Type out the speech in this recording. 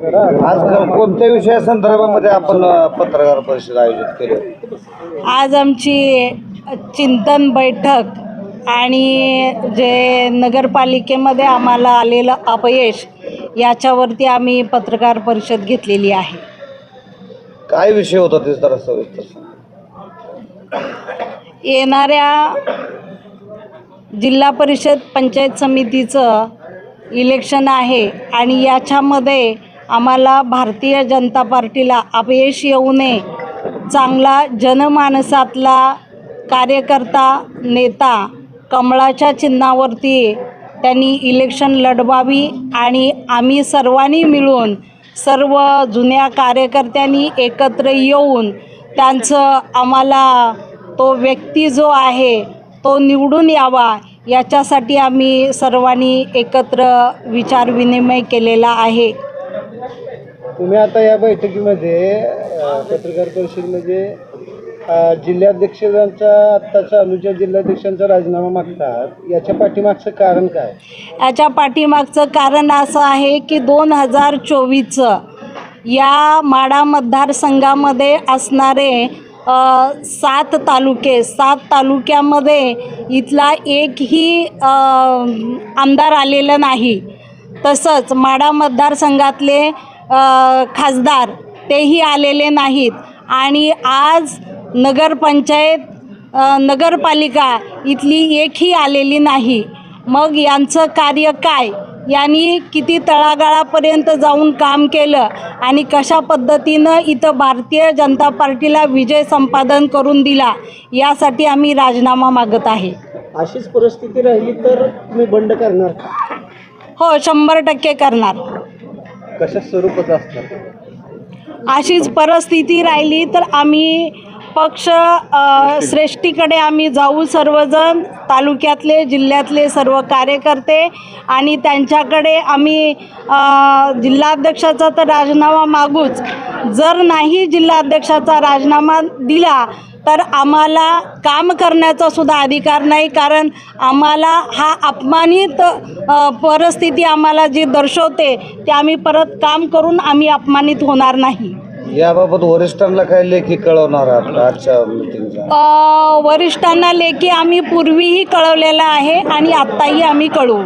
आज कोणत्या विषया संदर्भामध्ये आपण पत्रकार परिषद आयोजित केली आज आमची चिंतन बैठक आणि जे नगरपालिकेमध्ये आम्हाला आलेलं अपयश याच्यावरती आम्ही पत्रकार परिषद घेतलेली आहे काय विषय होता ते जरा सविस्तर. येणाऱ्या जिल्हा परिषद पंचायत समितीचं इलेक्शन आहे आणि याच्यामध्ये आम्हाला भारतीय जनता पार्टीला अपयश येऊ नये. चांगला जनमानसातला कार्यकर्ता नेता कमळाच्या चिन्हावरती त्यांनी इलेक्शन लढवावी आणि आम्ही सर्वांनी मिळून सर्व जुन्या कार्यकर्त्यांनी एकत्र येऊन त्यांचं आम्हाला तो व्यक्ती जो आहे तो निवडून यावा याच्यासाठी आम्ही सर्वांनी एकत्र विचारविनिमय केलेला आहे. तुम्ही आता या बैठकीमध्ये अ, पत्रकार परिषदेमध्ये म्हणजे, अ, जिल्हाध्यक्षांचा आत्ता चालूच्या जिल्हाध्यक्षांचा राजीनामा मागतात. याच्या पाठीमागचं कारण काय? याच्या पाठीमागचं कारण असं आहे की दोन हजार चोवीसचं या माडा मतदारसंघामध्ये असणारे अ, सात तालुके सात तालुक्यामध्ये इथला एकही अ, आमदार आलेला नाही. तसंच माडा मतदारसंघातले खासदार तेही आलेले नाहीत. आणि आज नगरपंचायत नगरपालिका इथली एकही आलेली नाही. मग यांचं कार्य काय? यांनी किती तळागाळापर्यंत जाऊन काम केलं? आणि कशा पद्धतीनं इथं भारतीय जनता पार्टीला विजय संपादन करून दिला? यासाठी आम्ही राजीनामा मागत आहे. अशीच परिस्थिती राहिली तर तुम्ही बंड करणार का? हो शंभर टक्के करणार. कशा स्वरूपाचं असतं? अशीच परिस्थिती राहिली तर आम्ही पक्ष श्रेष्ठीकडे आम्ही जाऊ सर्वजण तालुक्यातले जिल्ह्यातले सर्व कार्यकर्ते आणि त्यांच्याकडे आम्ही जिल्हाध्यक्षाचा तर राजीनामा मागूच. जर नाही जिल्हाध्यक्षाचा राजीनामा दिला तर आम्हाला काम करण्याचा सुद्धा अधिकार नाही कारण आम्हाला हा अपमानित परिस्थिती आम्हाला जी दर्शवते ते आम्ही परत काम करून आम्ही अपमानित होणार नाही. याबाबत वरिष्ठांना काय लेखी कळवणार आजच्या वरिष्ठांना लेखी आम्ही पूर्वीही कळवलेलं आहे आणि आत्ताही आम्ही कळवू.